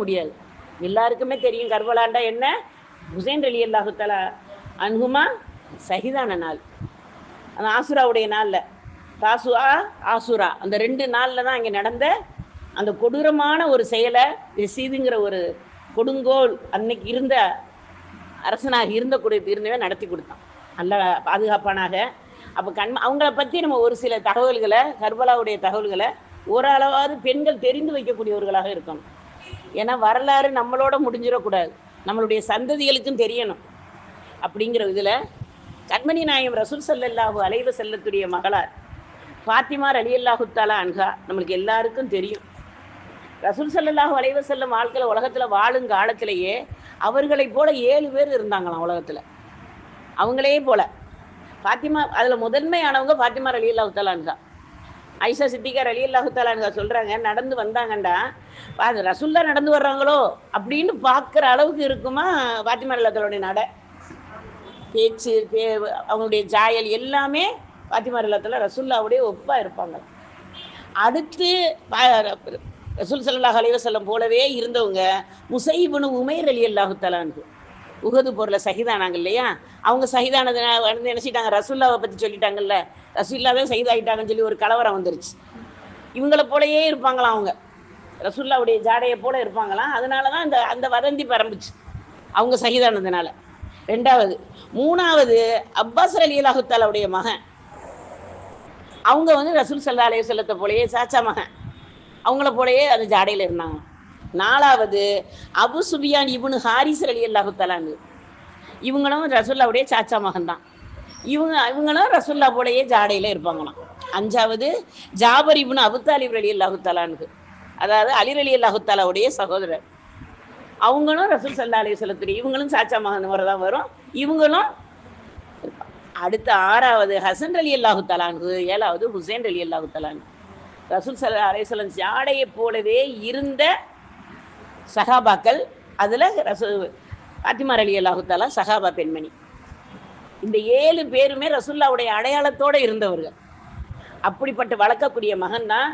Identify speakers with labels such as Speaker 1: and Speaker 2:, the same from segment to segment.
Speaker 1: முடியாது. எல்லாருக்குமே தெரியும் கர்பலாண்டா என்ன? ஹுசைன் அலி அல்லாஹுத்தலா அன்ஹுமா சகிதான நாள். அந்த ஆசுராவுடைய நாளில். தாசுவா ஆசுரா. அந்த ரெண்டு நாளில் தான் இங்கே நடந்த அந்த கொடூரமான ஒரு செயலை ரசீதுங்கிற ஒரு கொடுங்கோல் அன்னைக்கு இருந்த அரசனாக இருந்த கூட இருந்தவன் நடத்தி கொடுத்தான். நல்ல பாதுகாப்பானாக. அப்போ கண் அவங்கள பற்றி நம்ம ஒரு சில தகவல்களை கர்பலாவுடைய தகவல்களை ஓரளவாவது பெண்கள் தெரிந்து வைக்கக்கூடியவர்களாக இருக்கணும். ஏன்னா வரலாறு நம்மளோட முடிஞ்சிடக்கூடாது. நம்மளுடைய சந்ததிகளுக்கும் தெரியணும். அப்படிங்கிற இதில் கண்மணி நாயம் ரசூல் சல்லல்லாஹு அலைவ செல்லத்துடைய மகளார் ஃபாத்திமா அலி அல்லாஹுத்தாலா அன்ஹா நம்மளுக்கு எல்லாருக்கும் தெரியும். ரசூல் சல்லல்லாஹு அலைவ செல்லும் வாழ்க்கையில் உலகத்தில் வாழும் காலத்திலேயே அவர்களைப் போல ஏழு பேர் இருந்தாங்களாம் உலகத்தில். அவங்களே போல. ஃபாத்திமா அதில் முதன்மையானவங்க ஃபாத்திமா அலி அல்லாஹுத்தாலா அன்ஹா. ஐஷா சித்திகார் அலி அல்லாஹுத்தாலாங்க சொல்கிறாங்க நடந்து வந்தாங்கண்டா. அது ரசுல்லா நடந்து வர்றாங்களோ அப்படின்னு பார்க்குற அளவுக்கு இருக்குமா பாத்திமா அல்லாத்தாலுடைய நடை? பேச்சு பே அவங்களுடைய ஜாயல் எல்லாமே பாத்திமா இல்லத்தில் ரசுல்லாவுடைய ஒப்பாக இருப்பாங்க. அடுத்து ரசூல் சல்லாஹ் அலைவசல்லம் போலவே இருந்தவங்க முசைபுனு உமைர் அலி அல்லாஹுத்தலான்னு உகது போரில் சகிதானாங்க இல்லையா? அவங்க சகிதானது வந்து நினச்சிட்டாங்க ரசுல்லாவை பற்றி சொல்லிட்டாங்கல்ல. ரசுல்லா தான் சகிதாயிட்டாங்கன்னு சொல்லி ஒரு கலவரம் வந்துருச்சு. இவங்கள போலயே இருப்பாங்களாம் அவங்க. ரசுல்லாவுடைய ஜாடையை போல இருப்பாங்களாம். அதனால தான் அந்த அந்த வதந்தி பரம்புச்சு. அவங்க சகிதானதுனால. ரெண்டாவது மூணாவது அப்பாஸ் அலி அல்லாஹுத்தாலாவுடைய மகன். அவங்க வந்து ரசூல் சல்லா அலைய செல்லத்தை போலயே சாச்சா மகன். அவங்கள போலயே அந்த ஜாடையில் இருந்தாங்க. நாலாவது அபு சுபியான் இவனு ஹாரிஸ் அலி அல்லாஹுத்தலான்னு இவங்களும் ரசுல்லாவுடைய சாச்சா மகன் தான் இவங்க இவங்களும் ரசுல்லா போலயே ஜாடையில் இருப்பாங்களாம். அஞ்சாவது ஜாபர் இவனு அபுத்தாலிப் அலி அல்லாஹுத்தாலான்னு அதாவது அலிர் அலி அல்லாஹுத்தாலாவுடைய சகோதரர். அவங்களும் ரசூல் சல்லா அலி சொல்லத்துடைய இவங்களும் சாச்சா மகன் வரதான் வரும். இவங்களும் அடுத்த ஆறாவது ஹசன் அலி அல்லாஹு தலான்கு ஏழாவது ஹுசேன் அலி அல்லாஹு தலான் ரசூல் சல்லா அலையம் ஜாடையை போலவே இருந்த சஹாபாக்கள் அதில் ரசூ பாத்திமார் அலி அல்லாஹுத்தாலா சகாபா சஹாபா பெண்மணி. இந்த ஏழு பேருமே ரசுல்லாவுடைய அடையாளத்தோடு இருந்தவர்கள். அப்படிப்பட்ட வளர்க்கக்கூடிய மகன் தான்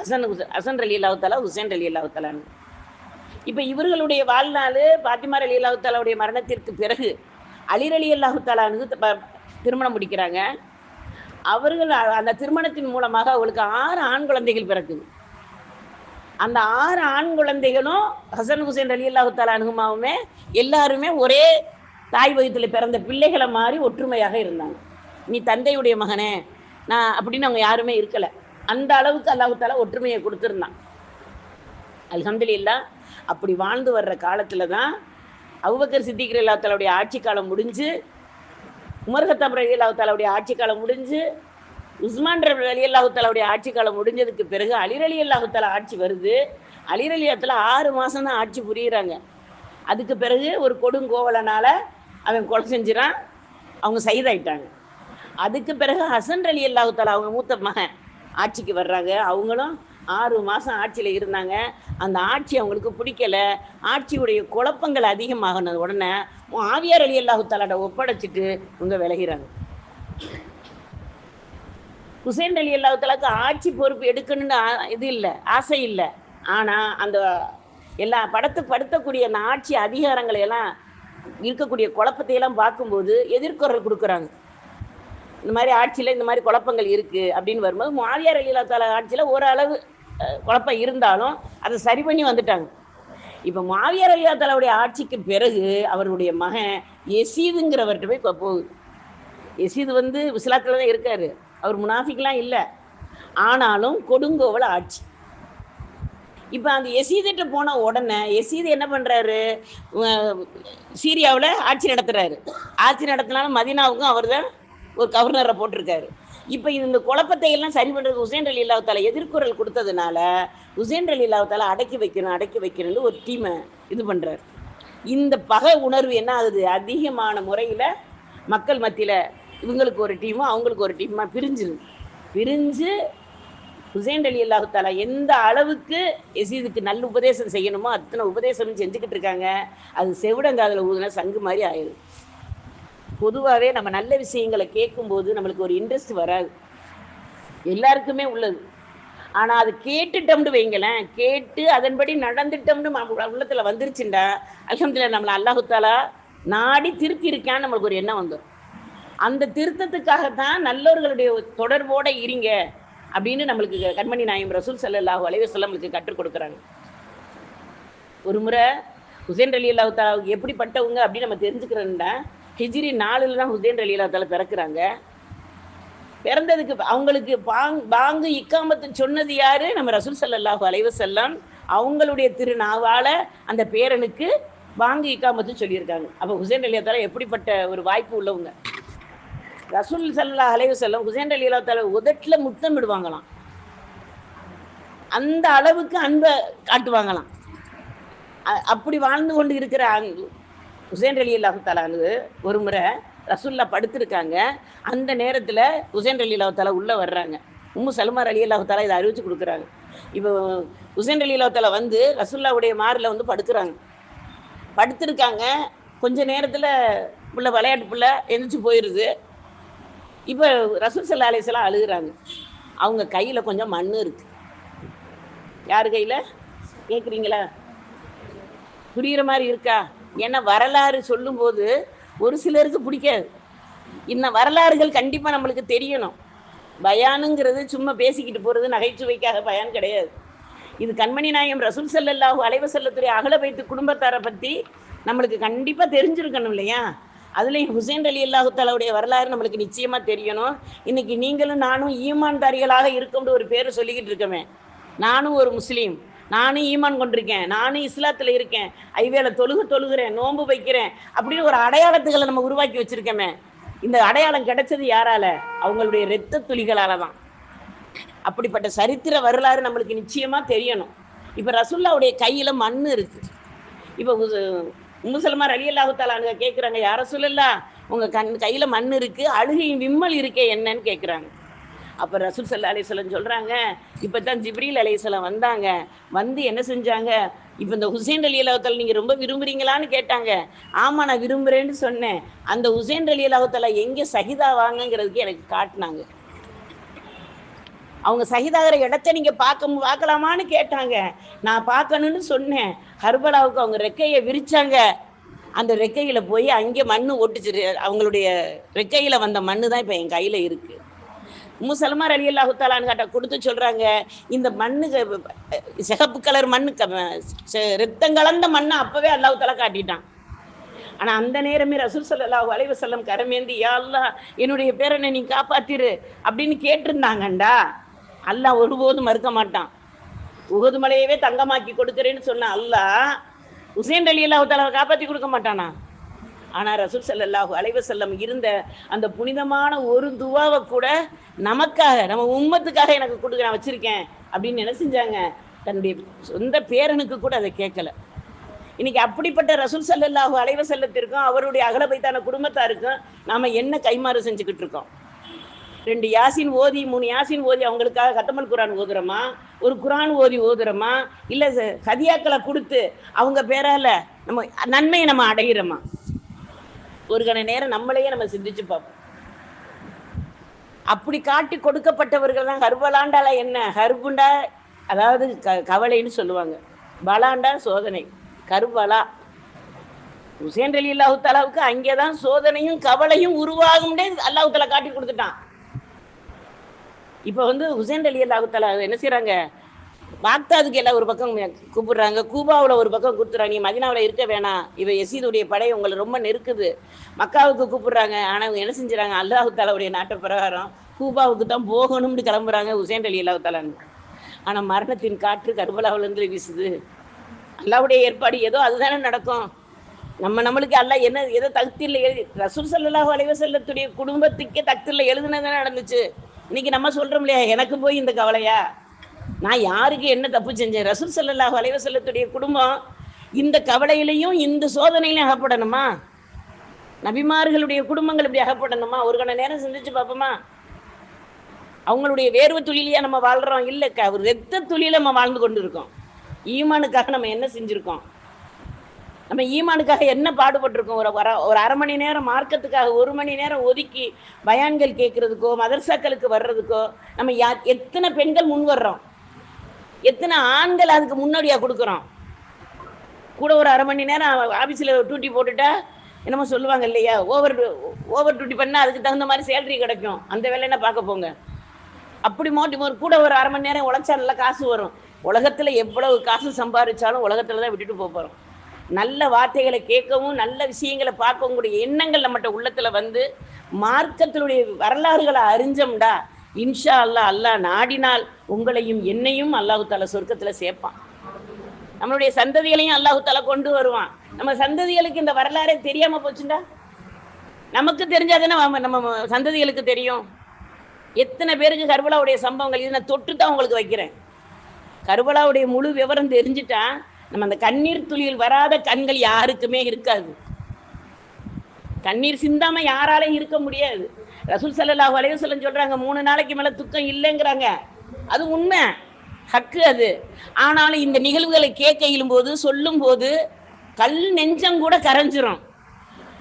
Speaker 1: ஹசன் ஹுச ஹசன் அலி அல்லாஹுத்தாலா ஹுசேன் அலி அல்லாஹு இப்போ இவர்களுடைய வாழ்நாள் பாத்திமார் அலி அல்லாஹுத்தாலாவுடைய மரணத்திற்கு பிறகு அலிர் அலி அல்லாஹுத்தாலானு திருமணம் முடிக்கிறாங்க. அவர்கள் அந்த திருமணத்தின் மூலமாக அவளுக்கு ஆறு ஆண் குழந்தைகள் பிறக்குது. அந்த ஆறு ஆண் குழந்தைகளும் ஹசன் ஹுசேன் அலி அல்லாஹு தாலானுமாவுமே எல்லாருமே ஒரே தாய் வயிற்றில் பிறந்த பிள்ளைகளை மாதிரி ஒற்றுமையாக இருந்தாங்க. நீ தந்தையுடைய மகனே நான் அப்படின்னு அவங்க யாருமே இருக்கலை. அந்த அளவுக்கு அல்லாஹு தாலா ஒற்றுமையை கொடுத்துருந்தான். அல்ஹம்துலில்லா அப்படி வாழ்ந்து வர்ற காலத்தில் தான் அபுபக்கர் சித்திகர் அல்லாத்தாலுடைய ஆட்சி காலம் முடிஞ்சு உமர் ஹத்தாப் ரலி அல்லாஹாலுடைய ஆட்சி காலம் முடிஞ்சு உஸ்மான் ரபி அலி அல்லாஹுத்தாலாவுடைய ஆட்சி காலம் முடிஞ்சதுக்கு பிறகு அலிர் அலி அல்லாஹால ஆட்சி வருது. அலிர் அலி ஆறு மாதம் தான் ஆட்சி புரியுறாங்க. அதுக்கு பிறகு ஒரு கொடுங்கோவலனால் அவன் கொலை செஞ்சிடான் அவங்க சைதாயிட்டாங்க. அதுக்கு பிறகு ஹசன் அலி அல்லாஹுத்தாலா அவங்க மூத்த மகன் ஆட்சிக்கு வர்றாங்க. அவங்களும் ஆறு மாதம் ஆட்சியில் இருந்தாங்க. அந்த ஆட்சி அவங்களுக்கு பிடிக்கல. ஆட்சியுடைய குழப்பங்கள் அதிகமாகினது உடனே ஆவியார் அலி அல்லாஹு தாலாட்ட ஒப்படைச்சிட்டு இவங்க விலகிறாங்க. ஹுசேன் அலி அல்லாத்தலாக்கு ஆட்சி பொறுப்பு எடுக்கணும்னு இது இல்லை ஆசை இல்லை. ஆனால் அந்த எல்லா படத்து படுத்தக்கூடிய அந்த ஆட்சி அதிகாரங்களை எல்லாம் இருக்கக்கூடிய குழப்பத்தையெல்லாம் பார்க்கும்போது எதிர்குரல் கொடுக்குறாங்க. இந்த மாதிரி ஆட்சியில் இந்த மாதிரி குழப்பங்கள் இருக்குது அப்படின்னு வரும்போது மாவியார் அலிலா ஆட்சியில் ஓரளவு குழப்பம் இருந்தாலும் அதை சரி பண்ணி வந்துட்டாங்க. இப்போ மாவியார் அலிலா தாலாவுடைய ஆட்சிக்கு பிறகு அவருடைய மகன் எசீதுங்கிறவர்கிட்ட போய் போகுது. எசீது வந்து விசிலாத்தில் தான் இருக்காரு. அவர் முனாஃபிக்லாம் இல்லை. ஆனாலும் கொடுங்கோவல் ஆட்சி. இப்போ அந்த எசீதிட்ட போன உடனே எசீது என்ன பண்ணுறாரு? சீரியாவில் ஆட்சி நடத்துகிறாரு ஆட்சி நடத்தினாலும் மதினாவுக்கும் அவர் தான் ஒரு கவர்னரை போட்டிருக்காரு. இப்போ இந்த குழப்பத்தை எல்லாம் சரி பண்ணுறது ஹுசேன் அலி இல்லாவத்தால எதிர்குரல் கொடுத்ததுனால ஹுசேன் அலி இல்லாவத்தால அடக்கி வைக்கணும் அடக்கி வைக்கணும்னு ஒரு டீமை இது பண்ணுறாரு இந்த பகை உணர்வு என்ன ஆகுது? அதிகமான முறையில் மக்கள் மத்தியில் இவங்களுக்கு ஒரு டீமும் அவங்களுக்கு ஒரு டீமாக பிரிஞ்சிருது பிரிஞ்சு ஹுசைன் அலி அல்லாஹு தாலா எந்த அளவுக்கு எசீதுக்கு நல்ல உபதேசம் செய்யணுமோ அத்தனை உபதேசமும் செஞ்சுக்கிட்டு இருக்காங்க. அது செவிடங்காதில் ஊதுனா சங்கு மாதிரி ஆயிடும் பொதுவாகவே நம்ம நல்ல விஷயங்களை கேட்கும்போது நம்மளுக்கு ஒரு இன்ட்ரெஸ்ட் வராது. எல்லாருக்குமே உள்ளது. ஆனால் அது கேட்டுட்டோம்னு வைங்களேன் கேட்டு அதன்படி நடந்துட்டோம்னு உள்ளத்தில் வந்துருச்சுண்டா அல்ஹம்துலில்லாஹ் நம்மளை அல்லாஹு தாலா நாடி திருத்தி இருக்கான்னு நம்மளுக்கு ஒரு எண்ணம் வந்துடும் அந்த திருத்தத்துக்காகத்தான் நல்லவர்களுடைய தொடர்போட இருங்க அப்படின்னு நம்மளுக்கு கண்மணி நாயம் ரசூல் சல்லாஹூ அலைஹி வஸல்லம் நம்மளுக்கு கற்றுக் கொடுக்குறாங்க. ஒரு முறை ஹுசேன் அலி அல்லா தாலாவுக்கு எப்படிப்பட்டவங்க அப்படின்னு நம்ம தெரிஞ்சுக்கிறோம்னா ஹிஜிரி நாலுல தான் ஹுசேன் அலி அல்லா தாலா பிறக்கிறாங்க. பிறந்ததுக்கு அவங்களுக்கு பாங் பாங்கு இக்காமத்து சொன்னது யாரு? நம்ம ரசூல் சல்லாஹூ அலைவ செல்லம் அவங்களுடைய திருநாவால அந்த பேரனுக்கு பாங்கு இக்காமத்து சொல்லியிருக்காங்க. அப்போ ஹுசேன் அலி தாலா எப்படிப்பட்ட ஒரு வாய்ப்பு உள்ளவங்க? ரசூல் செல்லா அலைவு செல்லம் ஹுசேன் அலி அல்லாஹ் தாலா உதட்டில் முத்தம் விடுவாங்களாம் அந்த அளவுக்கு அன்பை காட்டுவாங்களாம். அ- அப்படி வாழ்ந்து கொண்டு இருக்கிற அங்க- ஹுசேன் அலி அல்லாஹு தாலானு ஒரு முறை ரசூல்லா படுத்திருக்காங்க. அந்த நேரத்தில் ஹுசேன் அலி அல்லாஹு தாலா உள்ளே வர்றாங்க. உம்மு சல்மார் அலி அல்லாஹு தலா இதை அறிவிச்சு கொடுக்குறாங்க. இப்போ ஹுசேன் அலி அல்லாஹு தாலா வந்து ரசூல்லாவுடைய மாரில் வந்து படுக்கிறாங்க. படுத்திருக்காங்க. கொஞ்ச நேரத்தில் பிள்ளை விளையாட்டு புள்ள எழுந்திரிச்சு போயிடுது இப்போ ரசூல் சல்லா அலிஸ்லாம் அழுகுறாங்க. அவங்க கையில் கொஞ்சம் மண் இருக்கு. யார் கையில்? கேட்குறீங்களா புரிகிற மாதிரி இருக்கா? ஏன்னா வரலாறு சொல்லும்போது ஒரு சிலருக்கு பிடிக்காது. இன்னும் வரலாறுகள் கண்டிப்பாக நம்மளுக்கு தெரியணும். பயானுங்கிறது சும்மா பேசிக்கிட்டு போகிறது நகைச்சுவைக்காக பயான் கிடையாது. இது கண்மணி நாயம் ரசூல் செல்லல்லாஹு அலைஹி அகல வைத்து குடும்பத்தாரை பற்றி நம்மளுக்கு கண்டிப்பாக தெரிஞ்சிருக்கணும் இல்லையா? அதுலேயும் ஹுசேன் அலி அல்லாஹுத்தாலாவுடைய வரலாறு நம்மளுக்கு நிச்சயமாக தெரியணும். இன்னைக்கு நீங்களும் நானும் ஈமான்தாரிகளாக இருக்கும்னு ஒரு பேரை சொல்லிக்கிட்டு இருக்கமே. நானும் ஒரு முஸ்லீம். நானும் ஈமான் கொண்டிருக்கேன். நானும் இஸ்லாத்தில் இருக்கேன். ஐவேளை தொழுக தொழுகிறேன் நோன்பு வைக்கிறேன் அப்படின்னு ஒரு அடையாளத்துகளை நம்ம உருவாக்கி வச்சிருக்கோமே. இந்த அடையாளம் கிடைச்சது யாரால? அவங்களுடைய இரத்த துளிகளால தான். அப்படிப்பட்ட சரித்திர வரலாறு நம்மளுக்கு நிச்சயமாக தெரியணும். இப்போ ரசுல்லாவுடைய கையில் மண் இருக்குது இப்போ முசல்மார் அலி அல்லாஹு தாலாங்க கேட்குறாங்க யார சொல்லலா? உங்க கண் கையில மண் இருக்கு அழுகையும் விம்மல் இருக்கே என்னன்னு கேட்குறாங்க அப்போ ரசூல் சல்லா அலிஸ்லாம் சொல்கிறாங்க இப்போ தான் ஜிப்ரீல் அலிஸ்லாம் வந்தாங்க. வந்து என்ன செஞ்சாங்க? இப்போ இந்த ஹுசேன் அலி அல்லாஹால நீங்கள் ரொம்ப விரும்புகிறீங்களான்னு கேட்டாங்க. ஆமாம் நான் விரும்புகிறேன்னு சொன்னேன். அந்த ஹுசேன் அலி அல்லாஹால எங்கே சகிதா வாங்கங்கிறதுக்கு எனக்கு காட்டினாங்க. அவங்க சகிதாகிற இடத்த நீங்கள் பார்க்க பார்க்கலாமான்னு கேட்டாங்க. நான் பார்க்கணும்னு சொன்னேன். ஹர்பலாவுக்கு அவங்க ரெக்கையை விரிச்சாங்க. அந்த ரெக்கையில் போய் அங்கே மண் ஒட்டுச்சு அவங்களுடைய ரெக்கையில் வந்த மண்ணு தான் இப்போ என் கையில் இருக்குது முசல்மார் அலி அல்லாஹு தாலான்னு காட்ட கொடுத்து சொல்கிறாங்க இந்த மண்ணு சிகப்பு கலர் மண்ணு க செ- ரத்தம் கலந்த மண்ணை அப்போவே அல்லாஹு தாலா காட்டிட்டான். ஆனால் அந்த நேரமே ரசூல் சல்லாஹ் அலைஹி செல்லம் கரமேந்தி யா அல்லா என்னுடைய பேரனை நீ காப்பாத்திரு அப்படின்னு கேட்டிருந்தாங்கண்டா. அல்லாஹ் ஒருபோதும் மறுக்க மாட்டான். உகது மலையவே தங்கமாக்கி கொடுக்குறேன்னு சொன்ன அல்லாஹ் உசேன் அலி அல்லாஹு தாலாவை காப்பாற்றி கொடுக்க மாட்டானா? ஆனால் ரசூல் சல்லாஹூ அலைவ செல்லம் இருந்த அந்த புனிதமான ஒரு துவாவை கூட நமக்காக நம்ம உம்மத்துக்காக எனக்கு கொடுக்க நான் வச்சுருக்கேன் அப்படின்னு என்ன செஞ்சாங்க? தன்னுடைய சொந்த பேரனுக்கு கூட அதை கேட்கல. இன்னைக்கு அப்படிப்பட்ட ரசூல் சல்லாஹூ அலைவ செல்லத்திற்கும் அவருடைய அகலபைத்தான குடும்பத்தாருக்கும் நாம என்ன கைமாறு செஞ்சுக்கிட்டு இருக்கோம்? ரெண்டு யாசின் ஓதி மூணு யாசின் ஓதி அவங்களுக்காக கத்தமல் குரான் ஓதுறோமா? ஒரு குரான் ஓதி ஓதுறோமா? இல்லை ஹதியாக்களை கொடுத்து அவங்க பேரால நம்ம நன்மையை நம்ம அடையிறோமா? ஒரு கண நேரம் நம்மளையே நம்ம சிந்திச்சு பார்ப்போம். அப்படி காட்டி கொடுக்கப்பட்டவர்கள் தான் ஹர்பலாண்டால என்ன? ஹர்புண்டா அதாவது க கவலைன்னு சொல்லுவாங்க. பலாண்டா சோதனை. கர்பலா. ஹுசேன் அலி அல்லாஹு தாலாவுக்கு அங்கே தான் சோதனையும் கவலையும் உருவாகும்னே அல்லாஹு தாலா காட்டி கொடுத்துட்டான். இப்போ வந்து ஹுசேன் அலி அல்லாஹுத்தாலா என்ன செய்கிறாங்க பாக்தாதுக்கு எல்லாம் ஒரு பக்கம் கூப்பிடுறாங்க. கூபாவில் ஒரு பக்கம் கொடுத்துறாங்க நீ மதினாவில் இருக்க வேணாம். இவ எசீதுடைய படை உங்களை ரொம்ப நெருக்குது. மக்காவுக்கு கூப்பிடுறாங்க. ஆனால் இவங்க என்ன செஞ்சுறாங்க? அல்லாஹுத்தாலாவுடைய நாட்டு பிரகாரம் கூபாவுக்கு தான் போகணும்னு கிளம்புறாங்க ஹுசேன் அலி அல்லாஹுத்தாலான்னு ஆனால் மரணத்தின் காற்று கர்பலாவிலேருந்து வீசுது. அல்லாவுடைய ஏற்பாடு ஏதோ அதுதானே நடக்கும். நம்ம நம்மளுக்கு அல்லாஹ் என்ன ஏதோ தகுதியில் எழுதி ரசூல் ஸல்லல்லாஹு அலைஹி குடும்பத்துக்கே தகுதியில் எழுதுனது நடந்துச்சு. இன்னைக்கு நம்ம சொல்றோம் இல்லையா எனக்கு போய் இந்த கவலையா? நான் யாருக்கு என்ன தப்பு செஞ்சேன்? ரசூல் செல்லல்லா அலைஹி செல்லத்துடைய குடும்பம் இந்த கவலையிலையும் இந்த சோதனையிலையும் அகப்படணுமா? நபிமார்களுடைய குடும்பங்கள் இப்படி அகப்படணுமா? ஒரு கண நேரம் சிந்திச்சு பார்ப்போமா? அவங்களுடைய வேர்வை துளியிலையா நம்ம வாழ்றோம். இல்லை க ஒரு ரத்த துளியில நம்ம வாழ்ந்து கொண்டு இருக்கோம் ஈமானுக்காக நம்ம என்ன செஞ்சிருக்கோம்? நம்ம ஈமானுக்காக என்ன பாடுபட்டிருக்கோம்? ஒரு வர ஒரு அரை மணி நேரம் மார்க்கத்துக்காக ஒரு மணி நேரம் ஒதுக்கி பயான்கள் கேட்கறதுக்கோ மதர்சாக்களுக்கு வர்றதுக்கோ நம்ம யா எத்தனை பெண்கள் முன் வர்றோம்? எத்தனை ஆண்கள் அதுக்கு முன்னோடியா கொடுக்குறோம்? கூட ஒரு அரை மணி நேரம் ஆஃபீஸில் டியூட்டி போட்டுட்டா என்னமோ சொல்லுவாங்க இல்லையா? ஓவர் ஓவர் டியூட்டி பண்ணால் அதுக்கு தகுந்த மாதிரி சேலரி கிடைக்கும். அந்த வேலை என்ன பார்க்க போங்க? அப்படி மோட்டி ஒரு கூட ஒரு அரை மணி நேரம் உழைச்சா நல்லா காசு வரும். உலகத்தில் எவ்வளவு காசு சம்பாதிச்சாலும் உலகத்தில் தான் விட்டுட்டு போக போகிறோம் நல்ல வார்த்தைகளை கேட்கவும் நல்ல விஷயங்களை பார்க்கவும் கூடிய எண்ணங்கள் நம்மகிட்ட உள்ளத்தில் வந்து மார்க்கத்தினுடைய வரலாறுகளை அறிஞ்சோம்டா. இன்ஷா அல்லாஹ் அல்லாஹ் நாடினால் உங்களையும் என்னையும் அல்லாஹு தாலா சொர்க்கத்தில் சேர்ப்பான். நம்மளுடைய சந்ததிகளையும் அல்லாஹு தாலா கொண்டு வருவான். நம்ம சந்ததிகளுக்கு இந்த வரலாறே தெரியாமல் போச்சுண்டா? நமக்கு தெரிஞ்சாதானே நம்ம- நம்ம சந்ததிகளுக்கு தெரியும். எத்தனை பேருக்கு கர்பலாவுடைய சம்பவங்கள்? இது நான் தொட்டு தான் உங்களுக்கு வைக்கிறேன். கர்பலாவுடைய முழு விவரம் தெரிஞ்சுட்டா நம்ம அந்த கண்ணீர் துளியில் வராத கண்கள் யாருக்குமே இருக்காது. கண்ணீர் சிந்தாம யாராலையும் இருக்க முடியாது. ரசூல் ஸல்லல்லாஹு அலைஹி வஸல்லம் சொல்றாங்க மூணு நாளைக்கு மேல துக்கம் இல்லைங்கிறாங்க. அது உண்மை. ஹக்கு அது. ஆனாலும் இந்த நிகழ்வுகளை கேட்க இயலும்போது சொல்லும் போது கல் நெஞ்சம் கூட கரைஞ்சிரும்.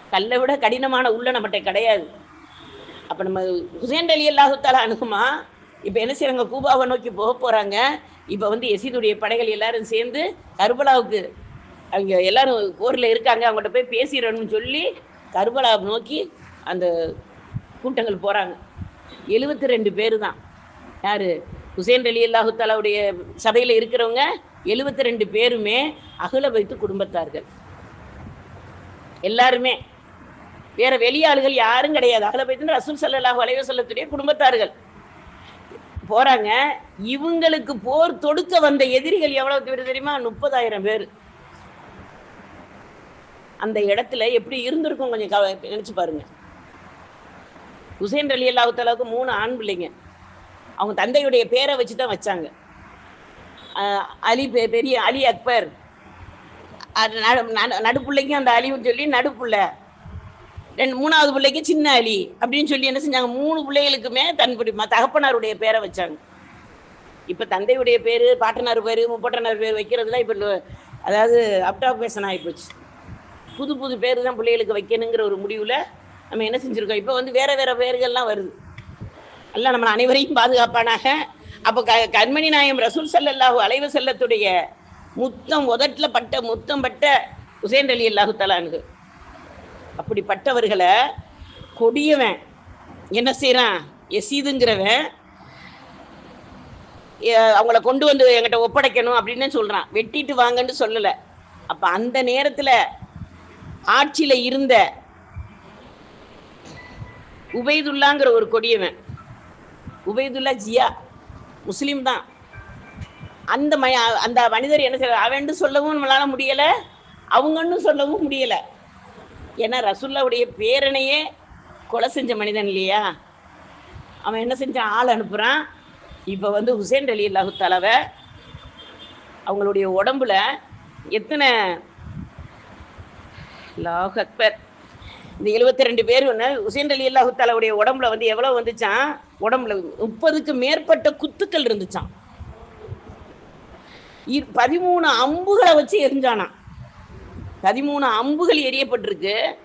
Speaker 1: கல்லை விட கடினமான உள்ள நம்மகிட்ட கிடையாது. அப்ப நம்ம ஹுசேன் அலி அல்லாஹுத்தாலா அணுகுமா இப்ப என்ன செய்யறாங்க கூபாவை நோக்கி போக போறாங்க. இப்ப வந்து எசிதுடைய படைகள் எல்லாரும் சேர்ந்து கர்பலாவுக்கு அவங்க எல்லாரும் போர்ல இருக்காங்க அவங்கள்ட்ட போய் பேசிடணும்னு சொல்லி கர்பலாவை நோக்கி அந்த கூட்டங்கள் போறாங்க. எழுபத்தி ரெண்டு பேர் தான் யாரு? ஹுசேன் அலி அல்லாஹுத்தாலாவுடைய சபையில் இருக்கிறவங்க எழுபத்தி ரெண்டு பேருமே அகல வைத்து குடும்பத்தார்கள். எல்லாருமே. வேற வெளியாளுகள் யாரும் கிடையாது. அகல வைத்து ரசூல் ஸல்லல்லாஹு அலைஹி சொல்லத்துடைய குடும்பத்தார்கள். போறாங்க இவங்களுக்கு போர் தொடுக்க வந்த எதிரிகள் எவ்வளவு பேர் தெரியுமா? முப்பதாயிரம் பேர். அந்த இடத்துல எப்படி இருந்திருக்கும் கொஞ்சம் கவ- நினைச்சு பாருங்க. ஹுசேன் அலி அல்லாஹுத்தாலாவுக்கு மூணு ஆண் பிள்ளைங்க. அவங்க தந்தையுடைய பேரை வச்சு தான் வச்சாங்க அலி பெ- பெரிய அலி அக்பர். அது நடு- நடு- அந்த அலின்னு சொல்லி நடுப்புள்ள. ரெண்டு மூணாவது பிள்ளைக்கு சின்ன அலி அப்படின்னு சொல்லி என்ன செஞ்சாங்க? மூணு பிள்ளைகளுக்குமே தன் பிடி- தகப்பனாருடைய பேரை வச்சாங்க. இப்போ தந்தையுடைய பேர் பாட்டனார் பேர் முப்பட்டனார் பேர் வைக்கிறதுலாம் இப்போ அதாவது அப்டாபேஷன் ஆகிப்போச்சு புது புது பேர் தான் பிள்ளைகளுக்கு வைக்கணுங்கிற ஒரு முடிவில் நம்ம என்ன செஞ்சுருக்கோம்? இப்போ வந்து வேற வேற பேர்கள்லாம் வருது. எல்லாம் நம்ம அனைவரையும் பாதுகாப்பானாக. அப்போ க கண்மணி நாயம் ரசூல் செல்லல்லாஹு அலைவு செல்லத்துடைய முத்தம் உதட்டில் பட்ட முத்தம் பட்ட உசேன் அலி அல்லாஹு தலானுக்கு அப்படிப்பட்டவர்களை கொடியவன். என்ன செய்கிறான் எசீதுங்கிறவன் அவங்கள கொண்டு வந்து என்கிட்ட ஒப்படைக்கணும் அப்படின்னு சொல்றான். வெட்டிட்டு வாங்கன்னு சொல்லல. அப்ப அந்த நேரத்துல ஆட்சியில இருந்த உபைதுல்லாங்கிற ஒரு கொடியவன் உபைதுல்லா ஜியா முஸ்லீம் தான். அந்த ம அந்த மனிதர் என்ன செய்ய அவன்ட்டு சொல்லவும் நம்மளால முடியல அவங்கன்னு சொல்லவும் முடியல. ஏன்னா ரசுல்லாவுடைய பேரனையே கொலை செஞ்ச மனிதன் இல்லையா? அவன் என்ன செஞ்சான் ஆள் அனுப்புகிறான் இப்போ வந்து ஹுசேன் அலி அல்லாஹு தலவை அவங்களுடைய உடம்புல எத்தனை? லாஹ் அக்பர். இந்த எழுபத்தி ரெண்டு பேர் ஒன்று ஹுசேன் அலி அல்லாஹு தலாவுடைய உடம்புல வந்து எவ்வளோ வந்துச்சான்? உடம்புல முப்பதுக்கு மேற்பட்ட குத்துக்கள் இருந்துச்சான் இ- பதிமூணு அம்புகளை வச்சு எரிஞ்சானான் பதிமூணு அம்புகள் எரியப்பட்டிருக்கு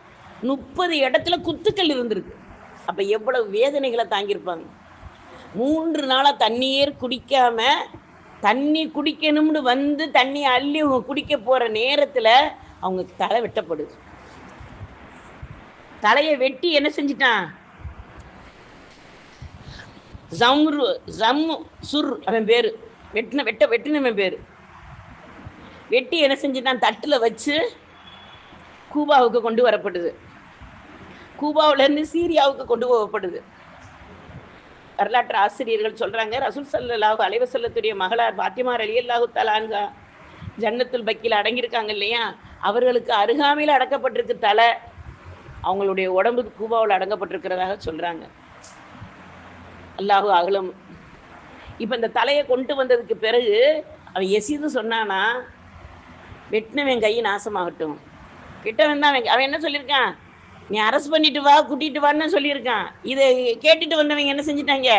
Speaker 1: முப்பது இடத்துல குத்துக்கள் இருந்திருக்கு. அப்போ எவ்வளவு வேதனைகளை தாங்கியிருப்பாங்க. மூன்று நாளாக தண்ணீர் குடிக்காம தண்ணி குடிக்கணும்னு வந்து தண்ணி அள்ளி அவங்க குடிக்க போகிற நேரத்தில் அவங்க தலை வெட்டப்படுது. தலையை வெட்டி என்ன செஞ்சிட்டான்? ஜம்ரு ஜம் சுர் அவன் பேர். வெட்டின வெட்ட வெட்டினவன் பேர். வெட்டி என்ன செஞ்சிட்டான்? தட்டில் வச்சு கூபாவுக்கு கொண்டு வரப்படுது. கூபாவுல இருந்து சீரியாவுக்கு கொண்டு போகப்படுது. வரலாற்று ஆசிரியர்கள் சொல்றாங்க ரசூல் சல்லாஹு அலைவசல்லத்துடைய மகளார் மகளார் அலி அல்லாஹு தலான்கா ஜன்னத்துல் பக்கியில் அடங்கியிருக்காங்க இல்லையா? அவர்களுக்கு அருகாமையில் அடக்கப்பட்டிருக்கு தலை. அவங்களுடைய உடம்பு கூபாவில் அடங்கப்பட்டிருக்கிறதாக சொல்றாங்க. அல்லாஹு அகலம். இப்போ இந்த தலையை கொண்டு வந்ததுக்கு பிறகு அவன் எசிது சொன்னானா வெட்டினவன் கை நாசமாகட்டும். கிட்ட தான் அவன் அவன் என்ன சொல்லியிருக்கான்? நீ அரெஸ்ட் பண்ணிட்டு வா கூட்டிட்டு வான்னு சொல்லியிருக்கான். இதை கேட்டுட்டு வந்தவங்க என்ன செஞ்சிட்டாங்க?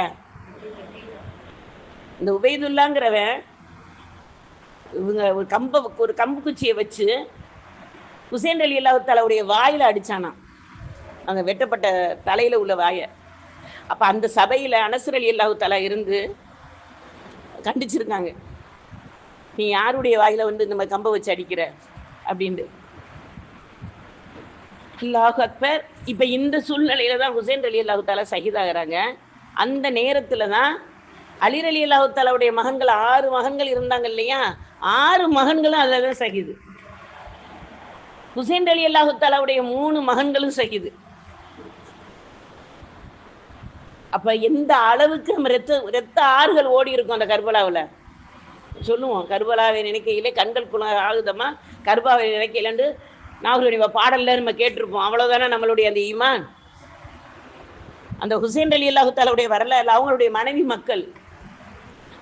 Speaker 1: இந்த உபைதுல்லாங்கிறவன் இவங்க ஒரு கம்ப ஒரு கம்பு குச்சியை வச்சு ஹுசேன் அலி அல்லாஹாலுடைய வாயில் அடித்தானான் அந்த வெட்டப்பட்ட தலையில் உள்ள வாயை. அப்போ அந்த சபையில் அனசர் அலி அல்லாஹு இருந்து கண்டிச்சிருக்காங்க நீ யாருடைய வாயில் வந்து இந்த மாதிரி கம்பை வச்சு அடிக்கிற? அப்படின்ட்டு. அல்லாஹ் அக்பர். இப்போ இந்த சூழ்நிலையில தான் ஹுசேன் அலி அல்லாஹு தாலா சகிதாகிறாங்க. அந்த நேரத்தில் தான் அலிர் அலி அல்லாஹு தாலாவுடைய மகன்கள் ஆறு மகன்கள் இருந்தாங்க இல்லையா? ஆறு மகன்களும் அதில் தான் சகிது. ஹுசேன் அலி அல்லாஹு தாலாவுடைய மூணு மகன்களும் சகிது. அப்ப எந்த அளவுக்கு நம்ம ரத்த ரத்த ஆறுகள் ஓடி இருக்கும் அந்த கர்பலாவில்? சொல்லுவோம். கர்பலாவை நினைக்கையிலே கண்கள் குள ஆகுதமா கர்பாவை நினைக்கையிலண்டு நாகூர் பாடல்ல நம்ம கேட்டிருப்போம். அவ்வளவுதானே நம்மளுடைய அந்த ஈமான்? அந்த ஹுசைன் அலி அல்லாஹுத்தாலாவுடைய வரலாறு அவங்களுடைய மனைவி மக்கள்.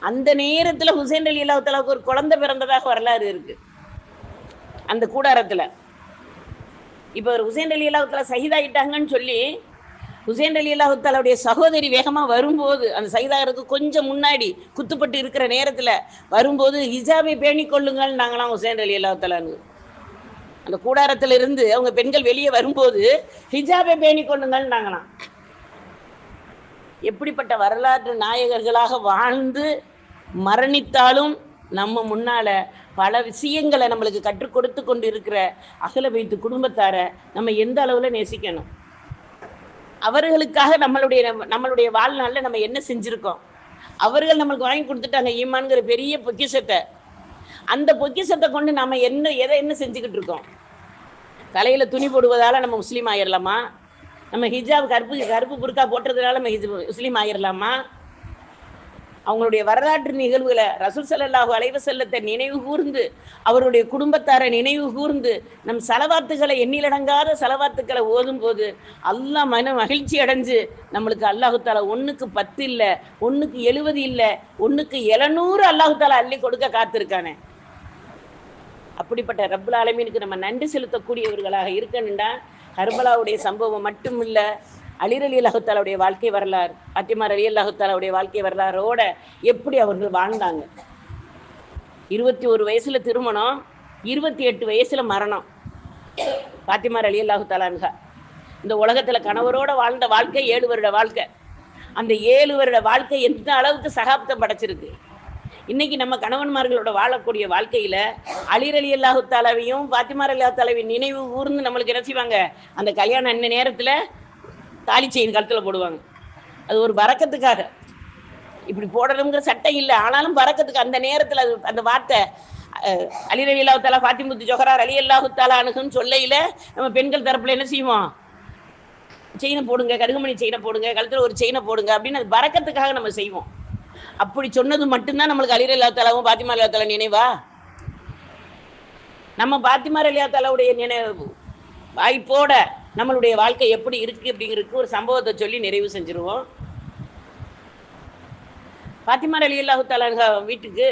Speaker 1: அந்த நேரத்தில் ஹுசைன் அலி அல்லாஹுத்தாலாவுக்கு ஒரு குழந்தை பிறந்ததாக வரலாறு இருக்கு. அந்த கூடாரத்தில். இப்போ ஒரு ஹுசைன் அலி அல்லாஹுத்தாலா சகிதாயிட்டாங்கன்னு சொல்லி ஹுசேன் அலி அல்லாஹுத்தாலாவுடைய சகோதரி வேகமாக வரும்போது அந்த சகிதாகிறதுக்கு கொஞ்சம் முன்னாடி குத்துப்பட்டு இருக்கிற நேரத்தில் வரும்போது ஹிஜாபை பேணி கொள்ளுங்கள் நாங்களாம் ஹுசேன் அலி அல்லாஹுத்தாலான்னு அந்த கூடாரத்துல இருந்து அவங்க பெண்கள் வெளியே வரும்போது ஹிஜாபை பேணி கொண்டுங்கள்னாங்களாம் எப்படிப்பட்ட வரலாற்று நாயகர்களாக வாழ்ந்து மரணித்தாலும் நம்ம முன்னால பல விஷயங்களை நம்மளுக்கு கற்றுக் கொடுத்து கொண்டு இருக்கிற அகல வைத்து குடும்பத்தார நம்ம எந்த அளவுல நேசிக்கணும்? அவர்களுக்காக நம்மளுடைய நம்மளுடைய வாழ்நாளில் நம்ம என்ன செஞ்சிருக்கோம்? அவர்கள் நம்மளுக்கு வாங்கி கொடுத்துட்டாங்க ஈமான்ங்கிற பெரிய பொக்கிஷத்தை. அந்த பொக்கிஷத்தை கொண்டு நாம என்ன எதை என்ன செஞ்சுக்கிட்டு இருக்கோம்? தலையில துணி போடுவதால நம்ம முஸ்லீம் ஆயிரலாமா? நம்ம ஹிஜாப் கருப்பு கருப்பு புருக்கா போட்டதுனால நம்ம ஹிஜ் முஸ்லீம் ஆயிரலாமா? அவங்களுடைய வரலாற்று நிகழ்வுகளை ரசூல் சல்லாஹு அலைவ செல்லத்தை நினைவு கூர்ந்து அவருடைய குடும்பத்தாரை நினைவு கூர்ந்து நம் செலவாத்துக்களை எண்ணிலடங்காத செலவாத்துக்களை ஓதும் போது அல்லாஹ் மன மகிழ்ச்சி அடைஞ்சு நம்மளுக்கு அல்லாஹு தாலா ஒன்றுக்கு பத்து இல்லை ஒன்றுக்கு எழுபது இல்லை ஒன்றுக்கு எழுநூறு அல்லாஹு தாலா அள்ளி கொடுக்க காத்திருக்கானே. அப்படிப்பட்ட ரப்புல் ஆலமீனுக்கு நம்ம நன்றி செலுத்தக்கூடியவர்களாக இருக்கணும்டா. கர்பலாவுடைய சம்பவம் மட்டும் இல்ல அலிர் அலி அல்லாஹுத்தாலாவுடைய வாழ்க்கை வரலாறு பாத்திமார் அலி அல்லாஹுத்தாலாவுடைய வாழ்க்கை வரலாறோட எப்படி அவர்கள் வாழ்ந்தாங்க. இருபத்தி ஒரு வயசுல திருமணம் இருபத்தி எட்டு வயசுல மரணம். பாத்திமார் அலி அல்லாஹுத்தாலான்கா இந்த உலகத்துல கணவரோட வாழ்ந்த வாழ்க்கை ஏழு வருட வாழ்க்கை. அந்த ஏழு வருட வாழ்க்கை எந்த அளவுக்கு சகாப்தம் படைச்சிருக்கு? இன்னைக்கு நம்ம கணவன்மார்களோட வாழக்கூடிய வாழ்க்கையில அலிர் அலி அல்லாஹு தாலாவையும் பாத்திமார் அல்லா தாலாவையும் நினைவு ஊர்ந்து நம்மளுக்கு என்ன செய்வாங்க? அந்த கல்யாணம் அந்த நேரத்துல தாலி செயின் கழுத்துல போடுவாங்க. அது ஒரு வரக்கத்துக்காக. இப்படி போடணுங்கிற சட்டம் இல்லை. ஆனாலும் வரக்கத்துக்கு அந்த நேரத்துல அது அந்த வார்த்தை அஹ், அலி அலி அல்லாஹு தாலா ஃபாத்திமுத்து ஜொஹரார் அலி அல்லாஹு தாலா அணுகுன்னு சொல்லையில நம்ம பெண்கள் தரப்புல என்ன செய்வோம்? செயினை போடுங்க கருகுமணி செயினை போடுங்க கழுத்துல ஒரு செயினை போடுங்க அப்படின்னு அது பறக்கத்துக்காக நம்ம செய்வோம். அப்படி சொன்னது மட்டும்தான் நம்மளுக்கு அலிர் அல்லா தாலாவும் பாத்திமா அல்லா தாலா நினைவா? நம்ம பாத்திமார் அல்லா தாலாவுடைய நினைவு வாய்ப்போட நம்மளுடைய வாழ்க்கை எப்படி இருக்கு அப்படிங்கிறதுக்கு ஒரு சம்பவத்தை சொல்லி நிறைவு செஞ்சிருவோம். பாத்திமார் அலி அல்லாஹு தாலா வீட்டுக்கு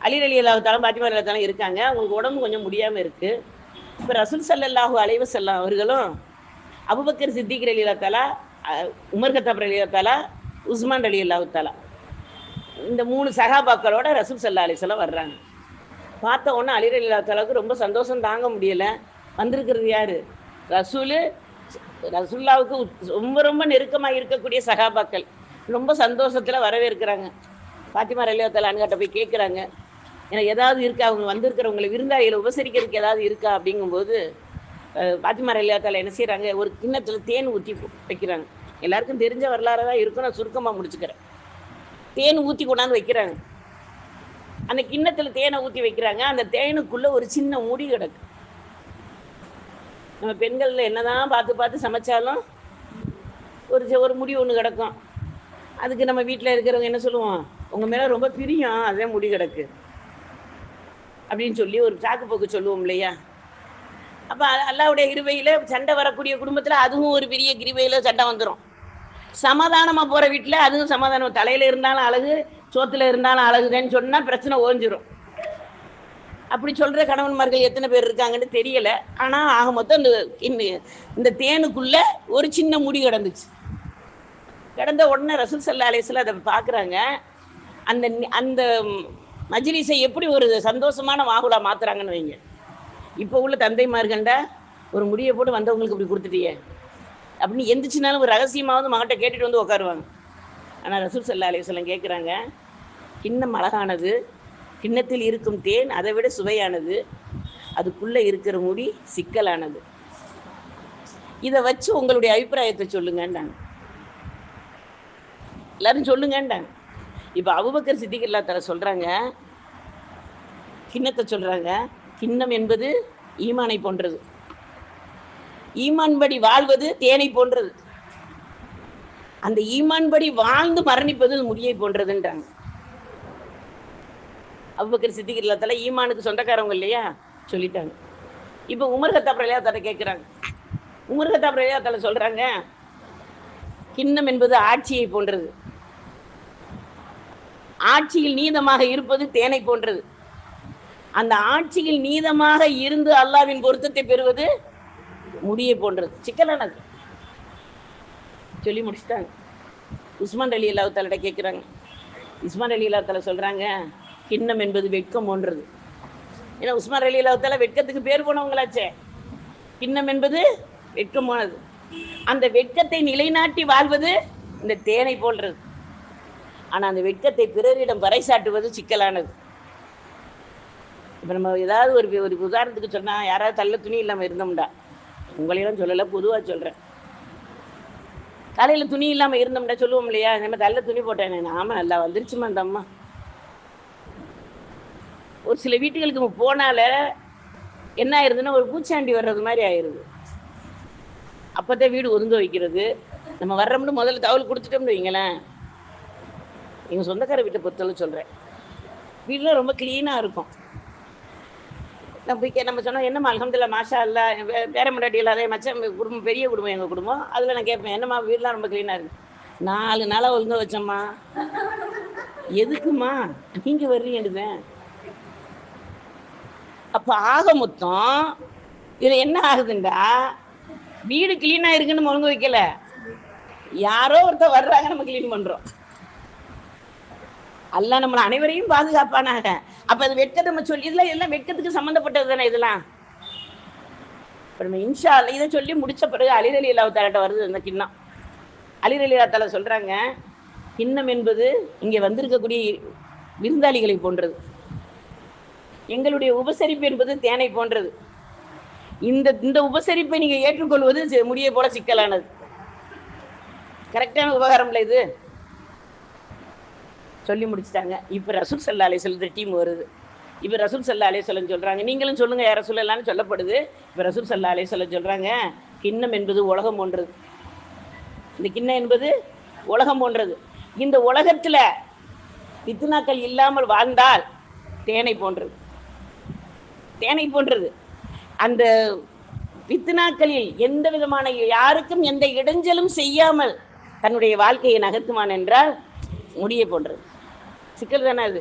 Speaker 1: அலிர் அலி அல்லாஹு தாலா பாத்திமார் அல்லா இருக்காங்க. அவங்களுக்கு உடம்பு கொஞ்சம் முடியாம இருக்கு. இப்போ ரசூல் சல்லாஹு அலைவ செல்லாம் அவர்களும் அபுபக்கர் சித்திக் அலி அல்லா தாலா அஹ், உமர் கத்தாப் அலி அல்லா தாலா உஸ்மான் அலி அல்லாஹு தாலா இந்த மூணு சகாபாக்களோட ரசூல் சல்லா அலிஸ்லாம் வர்றாங்க. பார்த்த உடனே அலி அலி அல்லா ரொம்ப சந்தோஷம் தாங்க முடியலை. வந்திருக்கிறது யாரு? ரசூலு ரசுல்லாவுக்கு உத்- ரொம்ப ரொம்ப நெருக்கமாக இருக்கக்கூடிய சகாபாக்கள். ரொம்ப சந்தோஷத்தில் வரவேற்கிறாங்க. பாத்திமா ரலியா தலான்கிட்ட போய் கேட்குறாங்க எனக்கு ஏதாவது இருக்கா? அவங்க வந்திருக்கிறவங்களை விருந்தாளிகளை உபசரிக்கிறதுக்கு ஏதாவது இருக்கா? அப்படிங்கும்போது பாத்திமா ரலியா தாலா என்ன செய்கிறாங்க ஒரு கிண்ணத்தில் தேன் ஊற்றி வைக்கிறாங்க. எல்லாருக்கும் தெரிஞ்ச வரலாறு தான் இருக்கும் நான் சுருக்கமாக முடிச்சுக்கிறேன். தேன் ஊற்றி கொண்டாந்து வைக்கிறாங்க. அந்த கிண்ணத்தில் தேனை ஊற்றி வைக்கிறாங்க. அந்த தேனுக்குள்ளே ஒரு சின்ன முடி கிடக்கு. நம்ம பெண்களில் என்னதான் பார்த்து பார்த்து சமைச்சாலும் ஒரு ஒரு முடி ஒன்று கிடக்கும். அதுக்கு நம்ம வீட்டில் இருக்கிறவங்க என்ன சொல்லுவோம்? உங்கள் மேலே ரொம்ப பிரியம் அதே முடி கிடக்கு. அப்படின்னு சொல்லி ஒரு சாக்கு போக்கு சொல்லுவோம் இல்லையா? அப்போ அல்லாவுடைய கிருபையில் சண்டை வரக்கூடிய குடும்பத்தில் அதுவும் ஒரு பெரிய கிருபையில் சண்டை வந்துடும் சமாதானமா போற வீட்டுல அதுவும் சமாதானம். தலையில இருந்தாலும் அழகு சோத்துல இருந்தாலும் அழகுதேன்னு சொன்னா பிரச்சனை ஓஞ்சிரும். அப்படி சொல்ற கணவன்மார்கள் எத்தனை பேர் இருக்காங்கன்னு தெரியல. ஆனா ஆக மொத்தம் இந்த இந்த- இந்த தேனுக்குள்ள ஒரு சின்ன முடி கிடந்துச்சு. கிடந்த உடனே ரசூல் சல்லா அலிஸ்ல அதை பார்க்குறாங்க. அந்த அந்த மஜ்லிஸை எப்படி ஒரு சந்தோஷமான மாகுலா மாத்துறாங்கன்னு வைங்க. இப்போ உள்ள தந்தைமார்கள்ட ஒரு முடியை போட்டு வந்தவங்களுக்கு இப்படி கொடுத்துட்டியே. அப்படின்னு எந்திரிச்சுனாலும் ஒரு ரகசியமாவது மகட்ட கேட்டுட்டு வந்து உட்காருவாங்க ஆனால் ரசூல் சல்லா அலிஸ்லாம் கேட்குறாங்க கிண்ணம் அழகானது கிண்ணத்தில் இருக்கும் தேன் அதை விட சுவையானது அதுக்குள்ளே இருக்கிற முடி சிக்கலானது. இதை வச்சு உங்களுடைய அபிப்பிராயத்தை சொல்லுங்கன்றாங்க. எல்லாரும் சொல்லுங்கன்றாங்க. இப்போ அபுபக்கர் சித்திகல்லா தர சொல்கிறாங்க கிண்ணத்தை சொல்கிறாங்க கிண்ணம் என்பது ஈமானை போன்றது. ஈமான்படி வாழ்வது தேனை போன்றது. அந்த ஈமான்படி வாழ்ந்து மரணிப்பது முடியை போன்றதுன்றாங்க. அவ்வக்கர் சித்திகிரலத்தில் ஈமானுக்கு சொந்தக்காரவங்க இல்லையா? சொல்லிட்டாங்க. இப்போ உமர் கத்தாப் ரலியாத்தால கேட்குறாங்க உமர் கத்தாப் ரலியாத்தால சொல்றாங்க கிண்ணம் என்பது ஆட்சியை போன்றது. ஆட்சியில் நீதமாக இருப்பது தேனை போன்றது. அந்த ஆட்சியில் நீதமாக இருந்து அல்லாவின் பொருத்தத்தை பெறுவது முடியை போன்றது சிக்கலானது சொல்லி முடிச்சுட்டாங்க. உஸ்மான் அலி அல்லாஹாலிட்ட கேட்குறாங்க உஸ்மான் அலி அல்லாஹால சொல்கிறாங்க கிண்ணம் என்பது வெட்கம் போன்றது. ஏன்னா உஸ்மான் அலி அல்லாஹால வெட்கத்துக்கு பேர் போனவங்களாச்சே. கிண்ணம் என்பது வெட்கம் போனது. அந்த வெட்கத்தை நிலைநாட்டி வாழ்வது இந்த தேனை போன்றது. ஆனால் அந்த வெட்கத்தை பிறரிடம் பறைசாட்டுவது சிக்கலானது. இப்போ நம்ம ஏதாவது ஒரு ஒரு உதாரணத்துக்கு சொன்னால் யாராவது தள்ள துணி இல்லாமல் இருந்தோம்டா. உங்களிடம் சொல்லலை பொதுவாக சொல்கிறேன் காலையில் துணி இல்லாமல் இருந்தோம்னா சொல்லுவோம் இல்லையா? நம்ம தள்ள துணி போட்டேன் ஆமாம் நல்லா வந்துருச்சுமா அந்த அம்மா? ஒரு சில வீட்டுகளுக்கு நம்ம போனால என்ன ஆயிருதுன்னா ஒரு பூச்சாண்டி வர்றது மாதிரி ஆயிடுது அப்போதான் வீடு ஒதுங்க வைக்கிறது. நம்ம வர்றோம்னு முதல்ல தகவல் கொடுத்துட்டோம்னு வைங்களேன். எங்கள் சொந்தக்கார வீட்டை பொறுத்தவரை சொல்கிறேன் வீடெலாம் ரொம்ப க்ளீனாக இருக்கும். நம்ம நம்ம சொன்னோம் என்னம்மா அலமதுல்லா மாஷா இல்லை பேர முன்னாடி இல்லாத மச்சம் குடும்பம் பெரிய குடும்பம் எங்கள் குடும்பம்? அதில் நான் கேட்பேன் என்னம்மா வீடெலாம் ரொம்ப க்ளீனாக இருக்குது நாலு நாளாக ஒழுங்க வச்சோம்மா. எதுக்குமா நீங்கள் வர்றீங்கன்னுதேன் அப்போ ஆக மொத்தம் இதில் என்ன ஆகுதுண்டா? வீடு க்ளீனாக இருக்குன்னு ஒழுங்கு வைக்கல. யாரோ ஒருத்தர் வர்றாங்க நம்ம க்ளீன் பண்ணுறோம் அல்ல நம்மளை அனைவரையும் பாதுகாப்பானாக. அப்ப அது வெட்கத்தை நம்ம சொல்லி இதெல்லாம் எல்லாம் வெட்கத்துக்கு சம்மந்தப்பட்டது தானே இதெல்லாம்? இப்ப நம்ம இன்ஷா அல்ல இதை சொல்லி முடிச்ச பிறகு அலிரலி அல்லாஹாலிட்ட வருது அந்த கிண்ணம். அலிரலி அல்லாத்தால சொல்றாங்க கிண்ணம் என்பது இங்கே வந்திருக்கக்கூடிய விருந்தாளிகளை போன்றது. எங்களுடைய உபசரிப்பு என்பது தேனை போன்றது. இந்த இந்த உபசரிப்பை நீங்க ஏற்றுக்கொள்வது முடிய முடியை போல சிக்கலானது. கரெக்டான உபகாரம்ல இது? சொல்லி முடிச்சிட்டாங்க. இப்போ ரசூல் சல்லா அலி சொல்லுற டீம் வருது. இப்போ ரசூல் சல்லா அலே சொல்லம் சொல்கிறாங்க நீங்களும் சொல்லுங்கள் யார சொல்லலான்னு சொல்லப்படுது. இப்போ ரசூல் சல்லா அலே சொல்ல சொல்கிறாங்க கிண்ணம் என்பது உலகம் போன்றது. இந்த கிண்ணம் என்பது உலகம் போன்றது. இந்த உலகத்தில் பித்னாக்கள் இல்லாமல் வாழ்ந்தால் தேனை போன்றது. தேனை போன்றது. அந்த பித்னாக்களில் எந்த விதமான யாருக்கும் எந்த இடைஞ்சலும் செய்யாமல் தன்னுடைய வாழ்க்கையை நகர்த்துமான் என்றால் முடியை போன்றது. சிக்கல் தானே அது?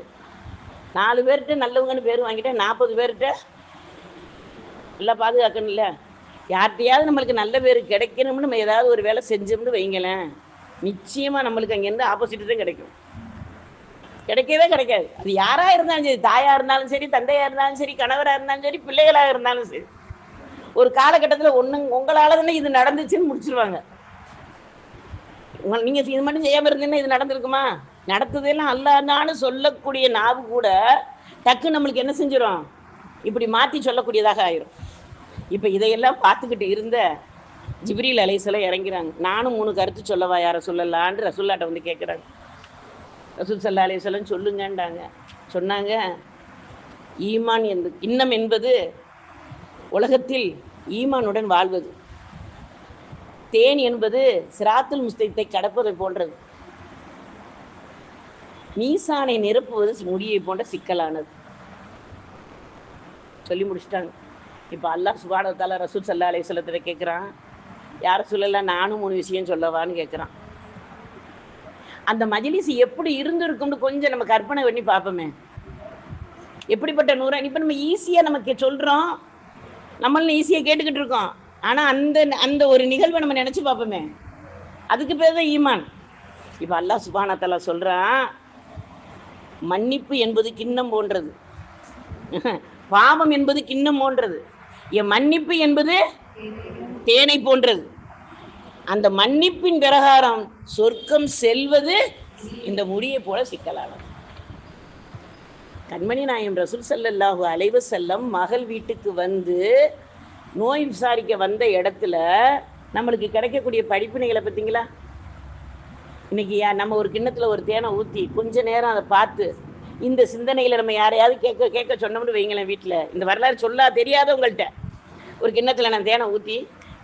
Speaker 1: நாலு பேர்கிட்ட நல்லவங்கன்னு பேர் வாங்கிட்டேன் நாற்பது பேர்கிட்ட நல்லா பாதுகாக்கணுல்ல யார்கிட்டையாவது நம்மளுக்கு நல்ல பேர் கிடைக்கணும்னு நம்ம ஏதாவது ஒரு வேலை செஞ்சோம்னு வைங்களேன் நிச்சயமாக நம்மளுக்கு அங்கேருந்து ஆப்போசிட் தான் கிடைக்கும். கிடைக்கவே கிடைக்காது. அது யாராக இருந்தாலும் சரி தாயாக இருந்தாலும் சரி தந்தையாக இருந்தாலும் சரி கணவராக இருந்தாலும் சரி பிள்ளைகளாக இருந்தாலும் சரி ஒரு காலகட்டத்தில் ஒன்று உங்களால் தானே இது நடந்துச்சுன்னு முடிச்சிருவாங்க. நீங்கள் இது மட்டும் செய்யாமல் இருந்தீங்கன்னா இது நடந்திருக்குமா? நடத்ததெல்லாம் அல்லான்னு சொல்லக்கூடிய நாவு கூட டக்கு நம்மளுக்கு என்ன செஞ்சிடும் இப்படி மாற்றி சொல்லக்கூடியதாக ஆயிரும். இப்போ இதையெல்லாம் பார்த்துக்கிட்டு இருந்த ஜிப்ரீல் அலைசல இறங்கிறாங்க. நானும் மூணு கருத்து சொல்லவா யாரை சொல்லலான்னு ரசூல்லாட்ட வந்து கேட்குறாங்க ரசூல் சல்லா அலையம் சொல்லுங்கன்றாங்க. சொன்னாங்க ஈமான் என்பது இன்னம் என்பது உலகத்தில் ஈமானுடன் வாழ்வது. தேன் என்பது சிராத்துல் முஸ்தத்தை கடப்பதை போன்றது. மீசானை நிரப்புவது முடியை போன்ற சிக்கலானது. சொல்லி முடிச்சிட்டாங்க. இப்போ அல்லாஹ் சுபானத்தால ரசூல் சல்லா அலையத்தில் கேட்குறான் யார் சொல்லலாம் நானும் மூணு விஷயம் சொல்லவான்னு கேட்குறான் அந்த மஜ்லிஸ் எப்படி இருந்திருக்கும்னு கொஞ்சம் நம்ம கற்பனை பண்ணி பார்ப்போமே. எப்படிப்பட்ட நூறு இப்போ நம்ம ஈஸியாக நமக்கு சொல்கிறோம் நம்மளும் ஈஸியாக கேட்டுக்கிட்டு இருக்கோம். ஆனால் அந்த அந்த ஒரு நிகழ்வை நம்ம நினச்சி பார்ப்போமே. அதுக்கு பேர் தான் ஈமான். இப்போ அல்லாஹ் சுபானத்தெல்லாம் சொல்கிறான் மன்னிப்பு என்பது கிண்ணம் போன்றது. பாவம் என்பது கிண்ணம் போன்றது. என் மன்னிப்பு என்பது தேனை போன்றது. அந்த மன்னிப்பின் பிரகாரம் சொர்க்கம் செல்வது இந்த முடியை போல சிக்கலானது. கண்மணி நாயம் ரசூல் செல்லல்லாஹு அலைவு செல்லம் மகள் வீட்டுக்கு வந்து நோய் விசாரிக்க வந்த இடத்துல நம்மளுக்கு கிடைக்கக்கூடிய படிப்பினைகளை பார்த்தீங்களா இன்னைக்கு நம்ம ஒரு கிண்ணத்துல ஒரு தேனை ஊற்றி கொஞ்ச நேரம் அதை பார்த்து இந்த சிந்தனையில் நம்ம யாரையாவது கேட்க கேட்க சொன்னோம்னு வைங்களேன் வீட்டில் இந்த வரலாறு சொல்ல தெரியாதவங்கள்ட்ட. ஒரு கிண்ணத்துல நான் தேனை ஊற்றி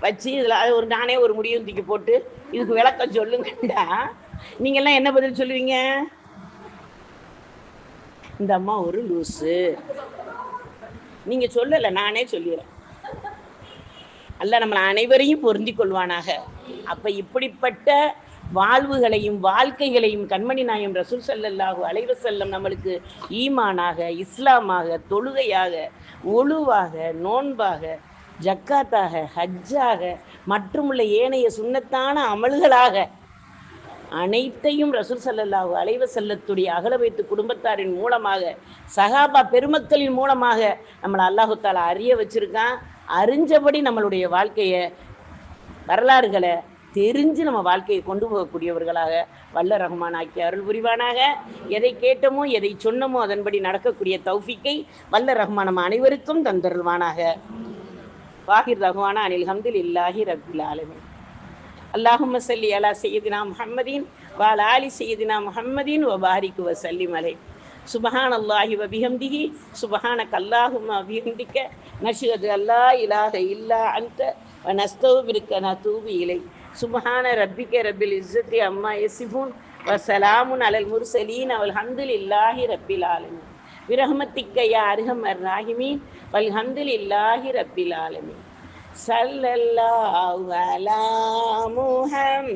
Speaker 1: வச்சு இதில் அது ஒரு நானே ஒரு முடியுந்திக்கு தூக்கி போட்டு இதுக்கு விளக்கம் சொல்லுங்கண்டா நீங்கள்லாம் என்ன பதில் சொல்லுவீங்க? இந்த அம்மா ஒரு லூஸு நீங்கள் சொல்லலை நானே சொல்லிடுறேன். அல்ல நம்மளை அனைவரையும் பொருந்திக் கொள்வானாக. அப்போ இப்படிப்பட்ட வாழ்வுகளையும் வாழ்க்கைகளையும் கண்மணி நாயம் ரசூல் ஸல்லல்லாஹு அலைவ செல்லம் நம்மளுக்கு ஈமானாக இஸ்லாமாக தொழுகையாக ஒழுவாக நோன்பாக ஜக்காத்தாக ஹஜ்ஜாக மற்றுமுள்ள ஏனைய சுண்ணத்தான அமல்களாக அனைத்தையும் ரசூல் ஸல்லல்லாஹு அலைவ செல்லத்துடைய அகல வைத்து குடும்பத்தாரின் மூலமாக சகாபா பெருமக்களின் மூலமாக நம்மளை அல்லாஹு தாலா அறிய வச்சிருக்கான். அறிஞ்சபடி நம்மளுடைய வாழ்க்கையை வரலாறுகளை தெரிஞ்சு நம்ம வாழ்க்கையை கொண்டு போகக்கூடியவர்களாக வல்ல ரஹ்மான் ஆக்கிய அருள் புரிவானாக. எதை கேட்டமோ எதை சொன்னமோ அதன்படி நடக்கக்கூடிய தௌஃபிக்கை வல்ல ரஹ்மான் நம்ம அனைவருக்கும் தந்தருள்வானாக. வாஹிர் ரஹ்மான அனில் ஹம்தில் இல்லாஹி ரபில் ஆலமின். அல்லாஹும் சல்லி அலா சையதினா முஹம்மதீன் வால ஆலி சையதினா முஹம்மதீன் வ வசல்லிம் அலை சுபஹான் அல்லாஹி வபிஹம்திஹி சுபஹான கல்லாஹும் அபிஹம்திக்க நஷது அல்லா இலாக இல்லா அந்த நஸ்தவும் இருக்க நான் தூவி இலை சுபஹான ரப்பிகே ரபில் இஸ்ஸத்தி அம்மா எசிஃபூன் வசலாமுன் அலல் முர்சலீன். அவள் ஹந்துல் இல்லாஹி ரப்பில் ஆலமின். பிரஹமத்திக்கையா அருகமர் ராகிமீன் வல் ஹந்துல் இல்லாஹி ரப்பில் ஆலமின். சல்லல்லாஹு அலா முஹம்